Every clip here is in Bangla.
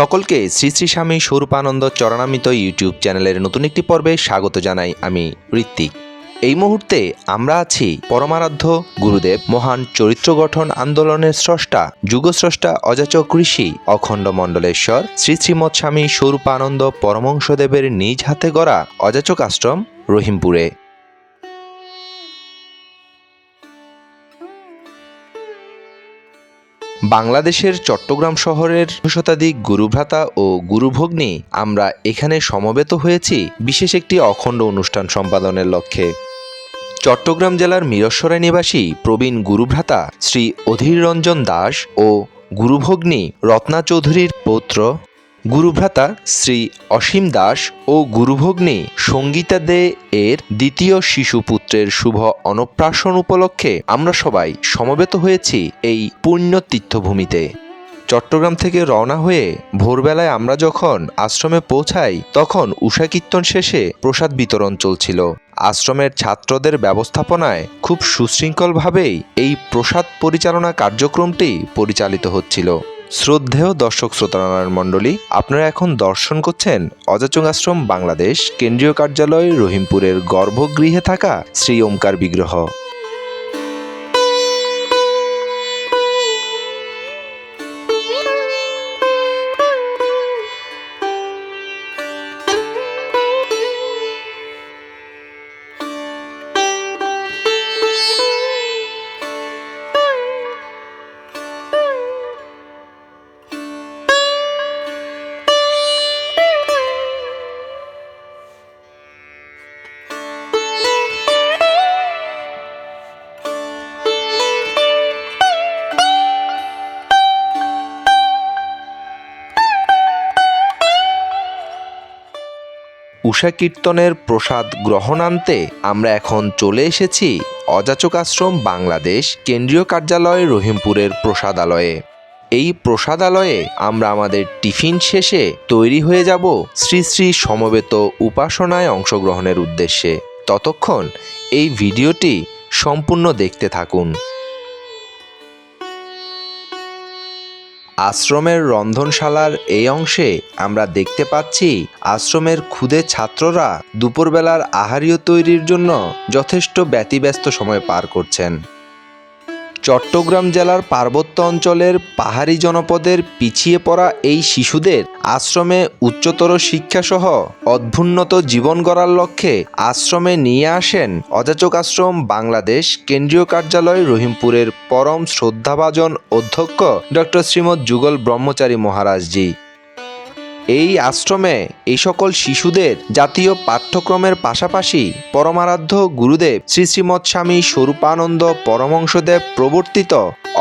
সকলকে শ্রী শ্রী স্বামী স্বরূপানন্দ চরণামিত ইউটিউব চ্যানেলের নতুন একটি পর্বে স্বাগত জানাই আমি ঋত্বিক। এই মুহূর্তে আমরা আছি পরমারাধ্য গুরুদেব মহান চরিত্র গঠন আন্দোলনের স্রষ্টা, যুগস্রষ্টা অজাচক ঋষি অখণ্ড মণ্ডলেশ্বর, শ্রী শ্রীমৎ স্বামী স্বরূপানন্দ পরমংশদেবের নিজ হাতে গড়া অজাচক আশ্রম রহিমপুরে। বাংলাদেশের চট্টগ্রাম শহরের শতাধিক গুরুভ্রাতা ও গুরুভগ্নী আমরা এখানে সমবেত হয়েছি, বিশেষ একটি অখণ্ড অনুষ্ঠান সম্পাদনের লক্ষ্যে। চট্টগ্রাম জেলার মিরস্বরায় নিবাসী প্রবীণ গুরুভ্রাতা শ্রী অধীর রঞ্জন দাস ও গুরুভগ্নী রত্না চৌধুরীর পৌত্র গুরুভ্রাতা শ্রী অসীম দাস ও গুরুভগ্নী সঙ্গীতা দে এর দ্বিতীয় শিশুপুত্রের শুভ অনপ্রাশন উপলক্ষে আমরা সবাই সমবেত হয়েছি এই পুণ্য তীর্থভূমিতে চট্টগ্রাম থেকে রওনা হয়ে ভোরবেলায় আমরা যখন আশ্রমে পৌঁছাই, তখন উষা কীর্তন শেষে প্রসাদ বিতরণ চলছিল। আশ্রমের ছাত্রদের ব্যবস্থাপনায় খুব সুশৃঙ্খলভাবেই এই প্রসাদ পরিচালনা কার্যক্রমটি পরিচালিত হচ্ছিল। শ্রদ্ধেয় দর্শক শ্রোতানারায়ণ মণ্ডলী, আপনারা এখন দর্শন করছেন অজাচং আশ্রম বাংলাদেশ, কেন্দ্রীয় কার্যালয় রহিমপুরের গর্ভগৃহে থাকা শ্রী ওমকার বিগ্রহ। উষা কীর্তনের প্রসাদ গ্রহণান্তে আমরা এখন চলে এসেছি অযাচক আশ্রম বাংলাদেশ কেন্দ্রীয় কার্যালয় রহিমপুরের প্রসাদালয়ে। এই প্রসাদালয়ে আমরা আমাদের টিফিন শেষে তৈরি হয়ে যাব শ্রী শ্রী সমবেত উপাসনায় অংশগ্রহণের উদ্দেশ্যে। ততক্ষণ এই ভিডিওটি সম্পূর্ণ দেখতে থাকুন। আশ্রমের রন্ধনশালার এই অংশে আমরা দেখতে পাচ্ছি আশ্রমের ক্ষুদে ছাত্ররা দুপুরবেলার আহারীয় তৈরির জন্য যথেষ্ট ব্যতিব্যস্ত সময় পার করছেন। চট্টগ্রাম জেলার পার্বত্য অঞ্চলের পাহাড়ি জনপদের পিছিয়ে পড়া এই শিশুদের আশ্রমে উচ্চতর শিক্ষাসহ অধ্যুন্নত জীবন গড়ার লক্ষ্যে আশ্রমে নিয়ে আসেন অযাচক আশ্রম বাংলাদেশ কেন্দ্রীয় কার্যালয় রহিমপুরের পরম শ্রদ্ধাভাজন অধ্যক্ষ ডক্টর শ্রীমৎ যুগল ব্রহ্মচারী মহারাজজি। এই আশ্রমে এই সকল শিশুদের জাতীয় পাঠ্যক্রমের পাশাপাশি পরমারাধ্য গুরুদেব শ্রী শ্রীমৎ স্বামী স্বরূপানন্দ পরমংশদেব প্রবর্তিত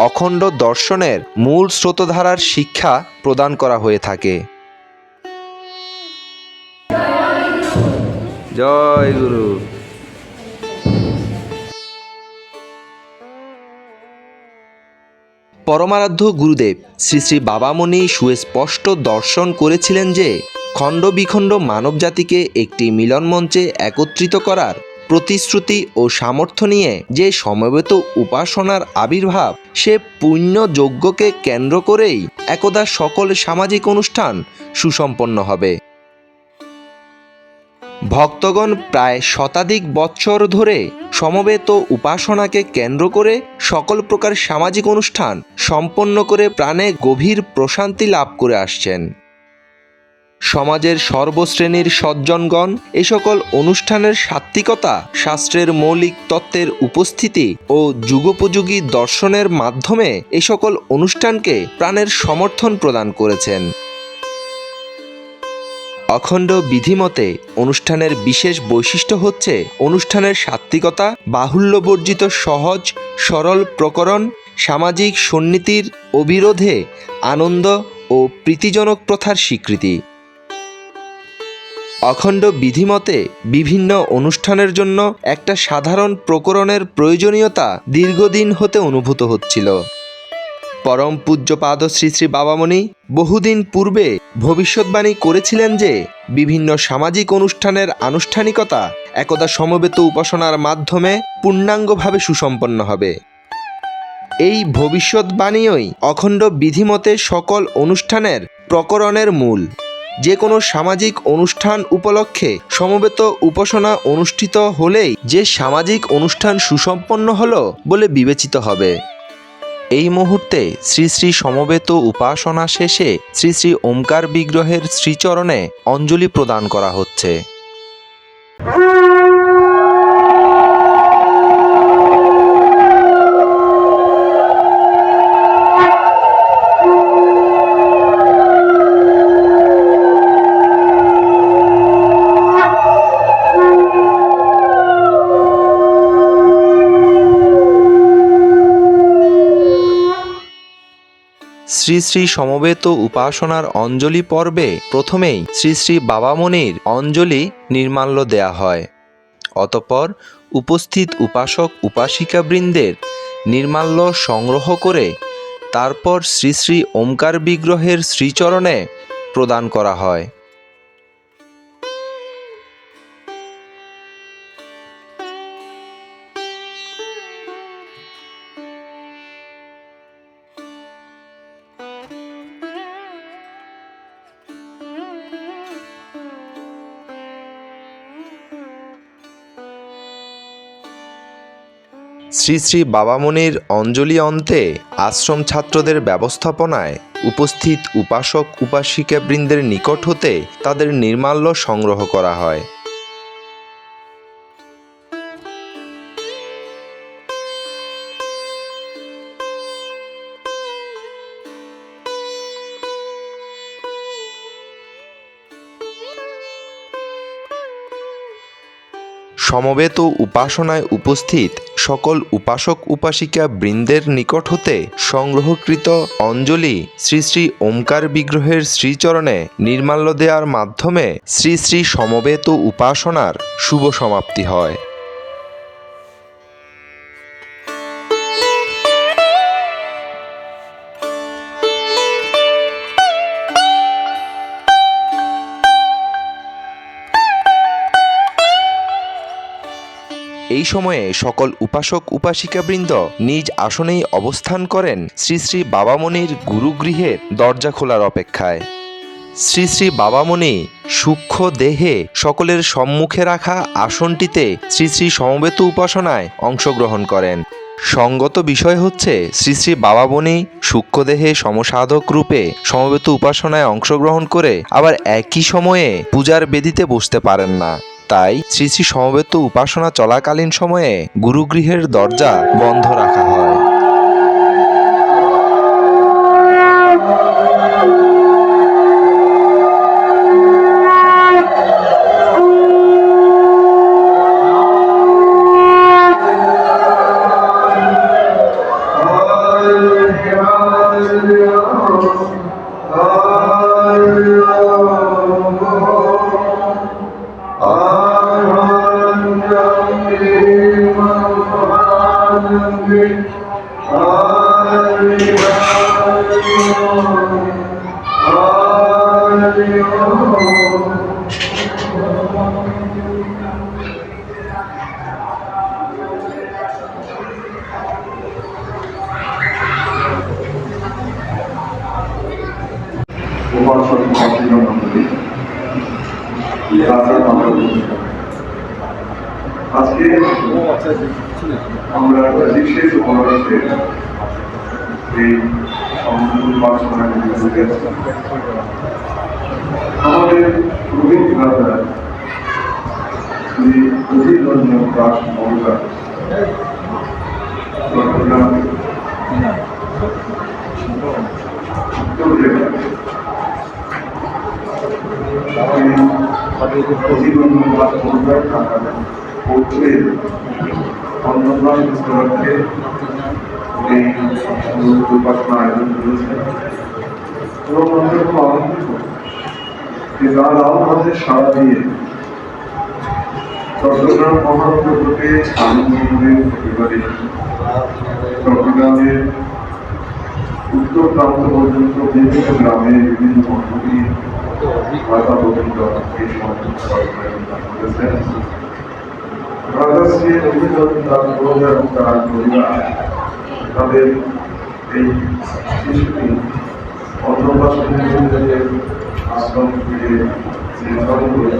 অখণ্ড দর্শনের মূল স্রোতধারার শিক্ষা প্রদান করা হয়ে থাকে। জয় গুরু। পরমারাধ্য গুরুদেব শ্রী শ্রী বাবামণি সুস্পষ্ট দর্শন করেছিলেন যে খণ্ড বিখণ্ড মানবজাতিকে একটি মিলন মঞ্চে একত্রিত করার প্রতিশ্রুতি ও সামর্থ্য নিয়ে যে সমবেত উপাসনার আবির্ভাব, সে পুণ্য যজ্ঞকে কেন্দ্র করেই একদা সকল সামাজিক অনুষ্ঠান সুসম্পন্ন হবে। ভক্তগণ প্রায় শতাধিক বৎসর ধরে সমবেত উপাসনাকে কেন্দ্র করে সকল প্রকার সামাজিক অনুষ্ঠান সম্পন্ন করে প্রাণে গভীর প্রশান্তি লাভ করে আসছেন। সমাজের সর্বশ্রেণীর সজ্জনগণ এ সকল অনুষ্ঠানের সাত্ত্বিকতা, শাস্ত্রের মৌলিক তত্ত্বের উপস্থিতি ও যুগোপযোগী দর্শনের মাধ্যমে এ সকল অনুষ্ঠানকে প্রাণের সমর্থন প্রদান করেছেন। অখণ্ড বিধিমতে অনুষ্ঠানের বিশেষ বৈশিষ্ট্য হচ্ছে অনুষ্ঠানের সাত্ত্বিকতা, বাহুল্যবর্জিত সহজ, সরল প্রকরণ, সামাজিক সন্নীতির অবিরোধে আনন্দ ও প্রীতিজনক প্রথার স্বীকৃতি। অখণ্ড বিধিমতে বিভিন্ন অনুষ্ঠানের জন্য একটা সাধারণ প্রকরণের প্রয়োজনীয়তা দীর্ঘদিন হতে অনুভূত হচ্ছিল। পরম পূজ্যপাদ শ্রী শ্রী বাবামণি বহুদিন পূর্বে ভবিষ্যৎবাণী করেছিলেন যে বিভিন্ন সামাজিক অনুষ্ঠানের আনুষ্ঠানিকতা একদা সমবেত উপাসনার মাধ্যমে পূর্ণাঙ্গভাবে সুসম্পন্ন হবে। এই ভবিষ্যৎবাণীই অখণ্ড বিধিমতে সকল অনুষ্ঠানের প্রকরণের মূল। যে কোনো সামাজিক অনুষ্ঠান উপলক্ষে সমবেত উপাসনা অনুষ্ঠিত হলেই যে সামাজিক অনুষ্ঠান সুসম্পন্ন হলো বলে বিবেচিত হবে। এই মুহূর্তে শ্রী শ্রী সমবেত উপাসনা শেষে শ্রী শ্রী ওমকার বিগ্রহের শ্রীচরণে অঞ্জলি প্রদান করা হচ্ছে। শ্রী শ্রী সমবেত উপাসনার অঞ্জলি পর্বে প্রথমেই শ্রী শ্রী বাবামণির অঞ্জলি নির্মাল্য দেয়া হয়। অতপর উপস্থিত উপাসক উপাসিকাবৃন্দের নির্মাল্য সংগ্রহ করে তারপর শ্রী শ্রী ওমকার বিগ্রহের শ্রীচরণে প্রদান করা হয়। শ্রী শ্রী বাবামণির অঞ্জলি অন্তে আশ্রম ছাত্রদের ব্যবস্থাপনায় উপস্থিত উপাসক উপাসিকাবৃন্দের নিকট হতে তাদের নির্মাল্য সংগ্রহ করা হয়। সমবেত উপাসনায় উপস্থিত সকল উপাসক উপাসিকা বৃন্দের নিকট হতে সংগ্রহকৃত অঞ্জলি শ্রী শ্রী ওমকার বিগ্রহের শ্রীচরণে নির্মাল্য দেওয়ার মাধ্যমে শ্রী শ্রী সমবেত উপাসনার শুভ সমাপ্তি হয়। এই সময়ে সকল উপাসক উপাসিকাবৃন্দ নিজ আসনেই অবস্থান করেন শ্রী শ্রী বাবামণির গুরুগৃহের দরজা খোলার অপেক্ষায়। শ্রী শ্রী বাবামণি সূক্ষ্ম দেহে সকলের সম্মুখে রাখা আসনটিতে শ্রী শ্রী সমবেত উপাসনায় অংশগ্রহণ করেন। সঙ্গত বিষয় হচ্ছে শ্রী শ্রী বাবামণি সূক্ষ্মদেহে সমসাধক রূপে সমবেত উপাসনায় অংশগ্রহণ করে আবার একই সময়ে পূজার বেদিতে বসতে পারেন না। তাই শ্রী শ্রী সমবেত উপাসনা চলাকালীন সময়ে গুরুগৃহের দরজা বন্ধ রাখা হয়। উপাসক আমরা বিশেষ উপলক্ষে এই সমুদ্র উপাসনা দিবসে আমাদের রবীন্দ্র ভ্রাতা শ্রী অধীর রঞ্জন দাস মহোদয় চট্টগ্রাম উত্তর জেলা অন্যতম স্তরকে এই উপাসনা আয়োজন করেছে এবং আমাদের খুব আনন্দিত যে তারা আমাদের সারা দিয়ে চট্টগ্রাম মহানগরকে আনন্দপুরে একেবারে চট্টগ্রামের উত্তর প্রান্ত পর্যন্ত বিভিন্ন গ্রামে বিভিন্ন মন্ডলী ভাষা পর্যন্ত এই সমস্ত করেছেন রাজাশ্রী রবীন্দ্রনাথ দাস মহোদয় এবং তার পরিবার তাদের এই শিশুটি কেন্দ্রের আশ্রম থেকে নির্ধারণ করে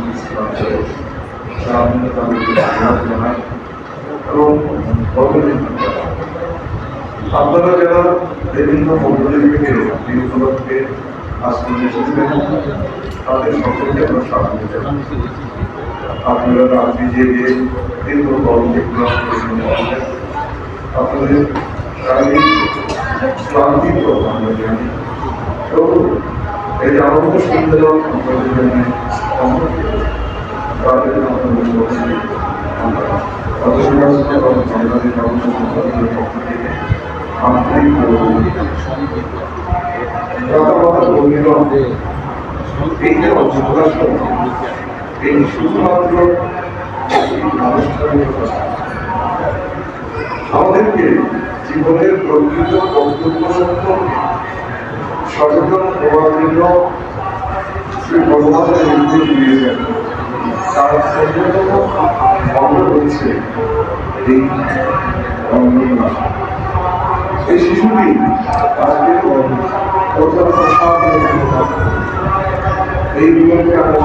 তারা তাদেরকে আপনারা যারা বিভিন্ন মন্ডলী থেকে এই উপলক্ষে আশ্রমে এসেছিলেন তাদের সকলকে আমরা স্বাগত আপনারা জেগে দীর্ঘ কর্মবিক্রম করলেন আপনাদের শারীরিক ক্লান্তি তো এই আনন্দ সুন্দর আপনাদের জন্য তাদের আপনাদের আন্তরিক এই এই শুধুমাত্র আমাদেরকে জীবনের প্রকৃত কর্তব্য সম্পর্কে সচেতন হওয়ার জন্য শ্রী ভগবানের নির্দেশ দিয়েছেন। তার অন্যতম অঙ্গ হচ্ছে এই এই শিশুটি আজকে প্রসাদ এই বিভাগে আমরা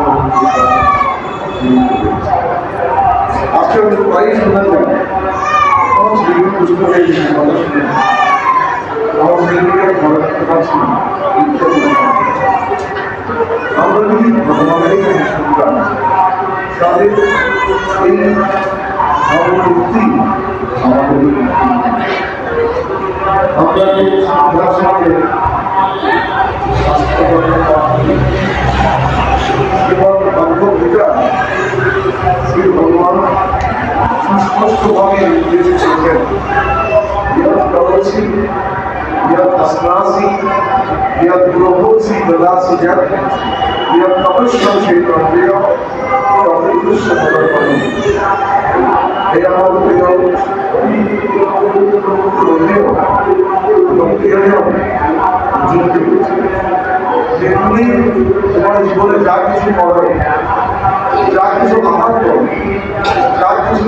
আজকে আমি প্রায় শোনা যায় আমার ছেলেকে পুস্তকে কথা শুনে আমার আমরা যদি ভগবানের তাদের এই ভাবমূর্তি আমাদের আমরা এবং ভগবদ্গীতা শ্রী ভগবান সুস্পষ্টভাবে নির্দেশ করেছেন यत् करोसि यत् अस्नासि यत् ग्रहोसि ददासि यत् यत् तपस्यसि तदेव तदेदृश्य फलफलम् हे আমার প্রিয় বন্ধু এবং প্রিয়জন যে তুমি তোমার জীবনে যা কিছু করো যা কিছু আমার করো যা কিছু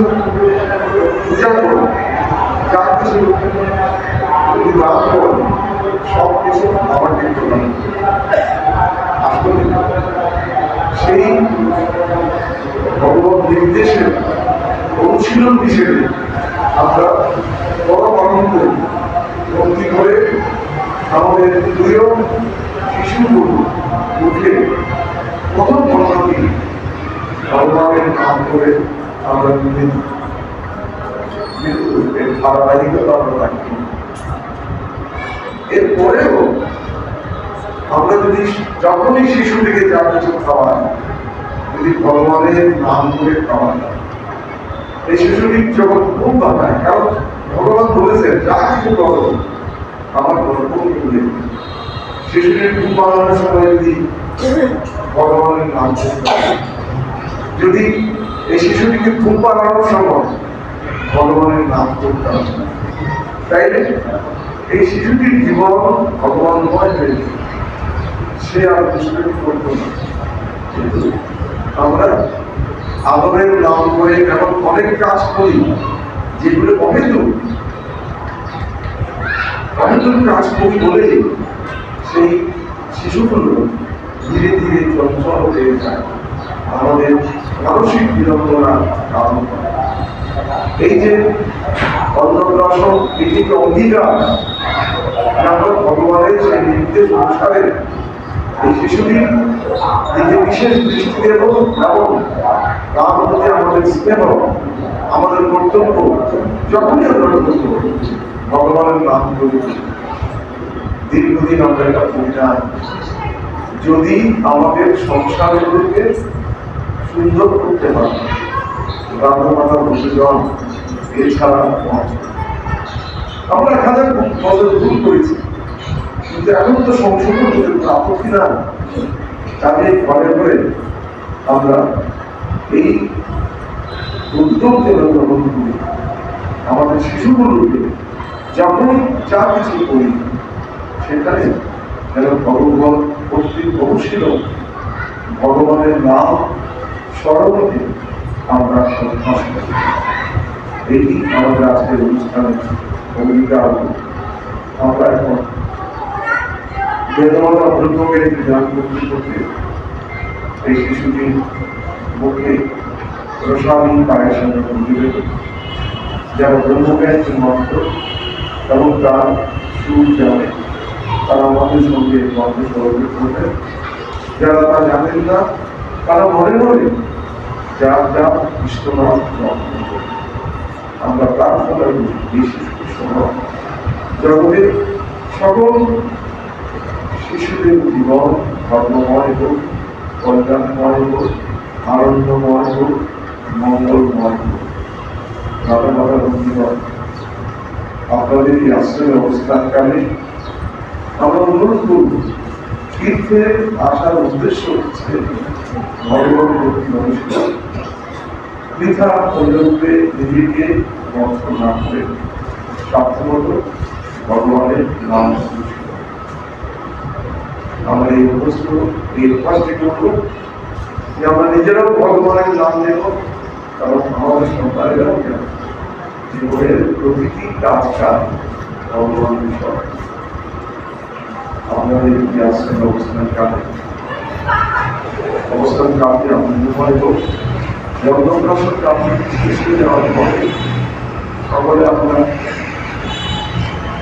যদি যখনই শিশুটিকে যা কিছু খাওয়াই যদি ভগবানের নাম করে খাওয়াই এই শিশুটি যখন ঘুম পাঠায় কারণ ভগবান বলেছেন, যা কিছু করো, আমার করে শিশুটির ঘুম পাড়ানোর সময় যদি ভগবানের নাম যদি এই শিশুটিকে ঘুম পাড়ানোর সময় ভগবানের নাম করতে হবে তাইলে এই শিশুটির জীবন ভগবান ভগবানময় হয়েছে সে আর দুষ্কৃতি করতো না। কিন্তু আমরা আদরের নাম করে এমন অনেক কাজ করি, যেগুলো অহেতুক। অহেতুক কাজ করি বলেই সেই শিশুগুলো ধীরে ধীরে চঞ্চল হয়ে যায়। আমাদের মানসিক বিড়ম্বনার কারণ। এই যে অন্নপ্রাশন এটি যে অঙ্গীকার আমরা ভগবানের সেই নির্দেশ অনুসারে এই বিশেষ দৃষ্টি এবং আমাদের কর্তব্য, যখনই আমরা ভগবানের নাম করি। দীর্ঘদিন আমরা এটা করি না যদি আমাদের সংসারগুলোকে সুন্দর করতে পারি এছাড়া আমরা হাজার বছর করেছি। কিন্তু এখন তো সংশোধন আপত্তি না। তাদের ঘরে ঘরে আমরা এই উদ্যোগ যেন গ্রহণ করি, আমাদের শিশুগুলোকে যখন যা কিছু করি, সেখানে যেন ভগবান কর্তৃক অনুশীল ভগবানের নাম স্মরণকে আমরা অভ্যাস করি। এটি আমাদের আজকের অনুষ্ঠানের ভূমিকা আমরা এখন বেদমাতা ব্রহ্মকে ধ্যান করতে করতে এই শিশুটির মুখে রসায়ন পায়ের সঙ্গে মন্দিরে যারা ব্রহ্মজ্ঞান মন্ত্র এবং তার সুর জানে, তারা আমাদের সঙ্গে মন্ত্র সহযোগ করবেন যারা তা জানেন না, তারা মনে মনে যার যার ইষ্টনাম মন্ত্র আমরা প্রার্থনা করি সময় জগতের সকল শিশুদের জীবন ধর্মময় হোক কল্যাণময় হোক আনন্দময় হোক মঙ্গলময় হোক মাতা মাতা বন্ধুগণ আপনাদের এই আশ্রমে অবস্থানকালে আমরা অনুরোধ করব তীর্থে আসার উদ্দেশ্য হচ্ছে ভগবান প্রতি নমস্কার বৃথা অন্যরূপে নিজেকে বন্ধ না করে স্বার্থমত ভগবানের নাম। আমরা এই অভ্যস্ত এই অভ্যাসটি করব। যে আমরা নিজেরাও ভগবানের নাম নেব এবং আমাদের সন্তানেরাও যেন জীবনের প্রতিটি কাজটা ভগবানের সব যে আশ্রমে অবস্থান কালে অবস্থান কালকে আমরা মনে করব জগন্নাথ কালকে শেষ হয়ে যাওয়ার পরে সকলে আমরা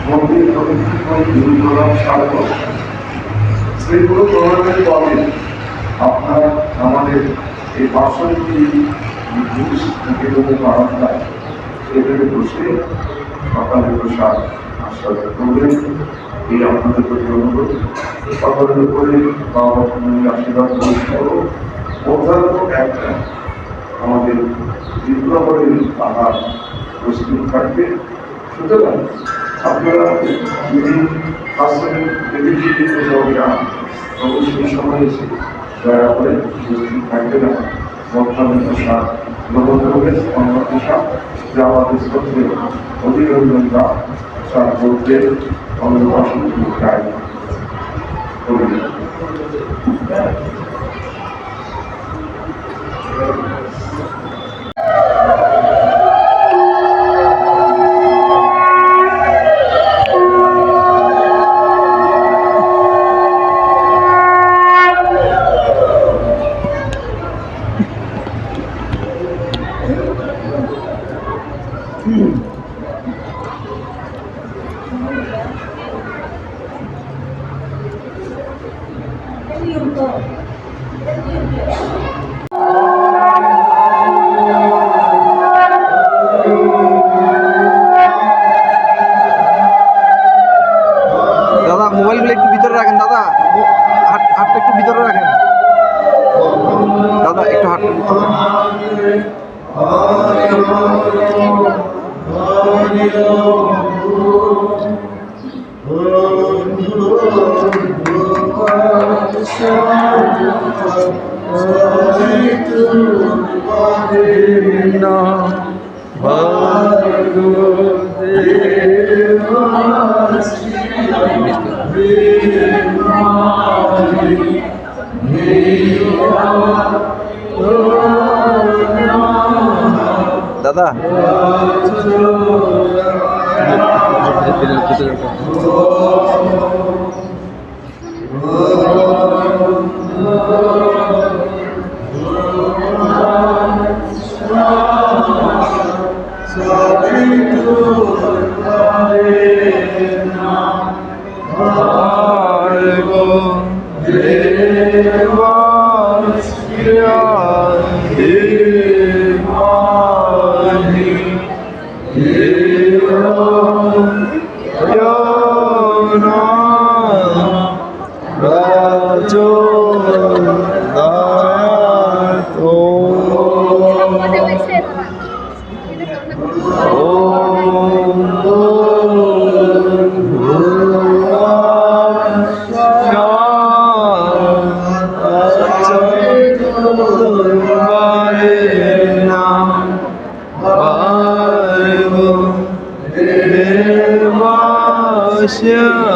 মন্দির প্রতিষ্ঠিত গুরুপ্রণাম স্বাগত সেইগুলো প্রণামের পরে আপনারা আমাদের এই জিনিস নিকেতনে বারান্দা সেখানে বসে সকালে প্রসাদ আস্বাদ করবেন। এই আপনাদের প্রতি অনুরোধ। সকলের উপরে বাবা আশীর্বাদ বৈষ্ণব অধ্যাত্মক একটা আমাদের বিপ্লবের আহার প্রস্তুত থাকবে। সুতরাং আপনারা যদি আশ্রমের দেবীজিকে যান অবশ্যই সময় এসে দয়া করে উপস্থিত থাকবে না। বর্তমানে প্রসাদ গ্রহণ করবেন অন্য প্রসাদ যা মোবাইলগুলো একটু ভিতরে রাখেন। দাদা Yeah.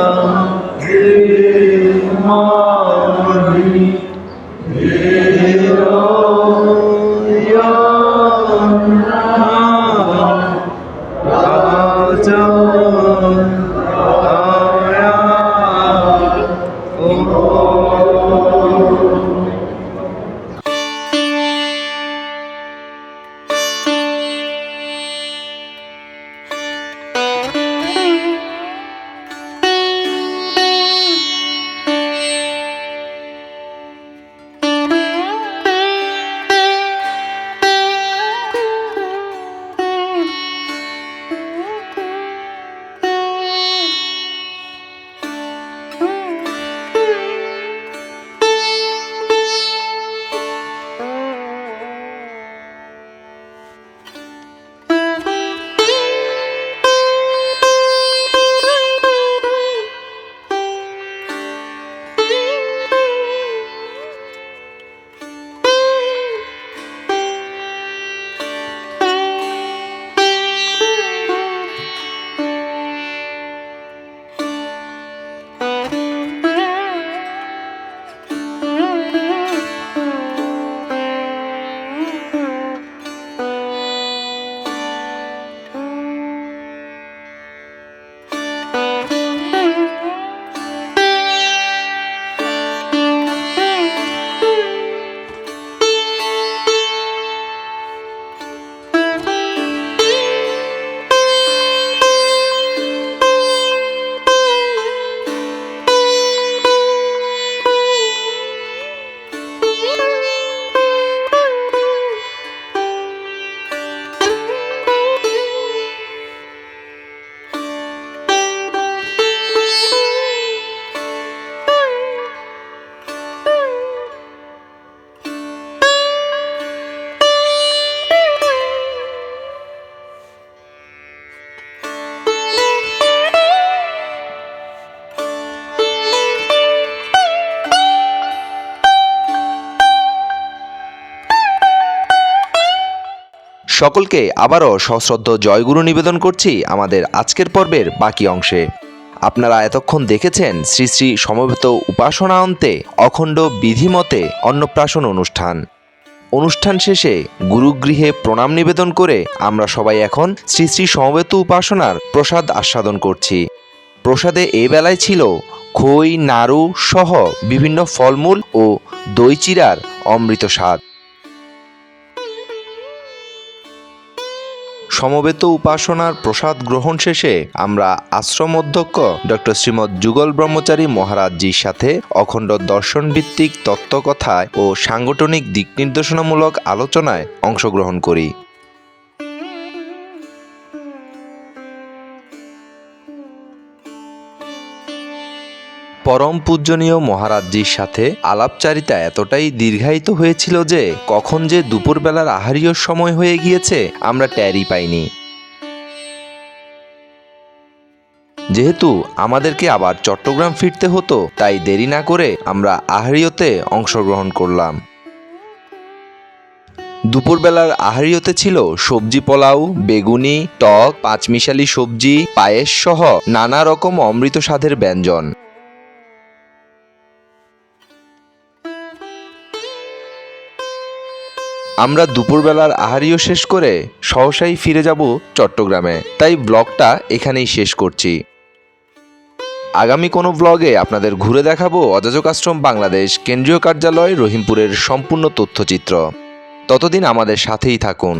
সকলকে আবারও সশ্রদ্ধ জয়গুরু নিবেদন করছি আমাদের আজকের পর্বের বাকি অংশে। আপনারা এতক্ষণ দেখেছেন শ্রী শ্রী সমবেত উপাসনা অন্তে অখণ্ড বিধিমতে অন্নপ্রাশন অনুষ্ঠান। অনুষ্ঠান শেষে গুরুগৃহে প্রণাম নিবেদন করে আমরা সবাই এখন শ্রী শ্রী সমবেত উপাসনার প্রসাদ আস্বাদন করছি। প্রসাদে এ বেলায় ছিল খই, নাড়ু সহ বিভিন্ন ফলমূল ও দই চিরার অমৃত স্বাদ। সমবেত উপাসনার প্রসাদ গ্রহণ শেষে আমরা আশ্রম অধ্যক্ষ ডক্টর শ্রীমৎ যুগল ব্রহ্মচারী মহারাজজির সাথে অখণ্ড দর্শন ভিত্তিক তত্ত্বকথায় ও সাংগঠনিক দিক নির্দেশনামূলক আলোচনায় অংশগ্রহণ করি। পরম পূজনীয় মহারাজজির সাথে আলাপচারিতা এতটাই দীর্ঘায়িত হয়েছিল যে, কখন যে দুপুরবেলার আহারীয় সময় হয়ে গিয়েছে, আমরা ট্যারি পাইনি। যেহেতু আমাদেরকে আবার চট্টগ্রাম ফিরতে হতো, তাই দেরি না করে আমরা আহারিয়তে অংশগ্রহণ করলাম। দুপুরবেলার আহারিয়তে ছিল সবজি পোলাও, বেগুনি, টক, পাঁচমিশালি সবজি, পায়েস সহ নানা রকম অমৃত স্বাদের ব্যঞ্জন। আমরা দুপুরবেলার আহারিও শেষ করে সহসাই ফিরে যাব চট্টগ্রামে। তাই ব্লগটা এখানেই শেষ করছি। আগামী কোনো ব্লগে আপনাদের ঘুরে দেখাবো অযাচক আশ্রম বাংলাদেশ, কেন্দ্রীয় কার্যালয়, রহিমপুরের সম্পূর্ণ তথ্যচিত্র। ততদিন আমাদের সাথেই থাকুন।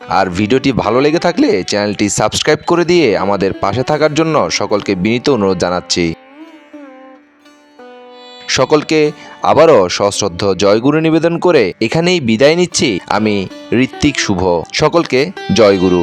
আর ভিডিওটি ভালো লেগে থাকলে চ্যানেলটি সাবস্ক্রাইব করে দিয়ে আমাদের পাশে থাকার জন্য সকলকে বিনীত অনুরোধ জানাচ্ছি। সকলকে আবারও সশ্রদ্ধ জয়গুরু নিবেদন করে এখানেই বিদায় নিচ্ছি। আমি ঋত্বিক শুভ। সকলকে জয়গুরু।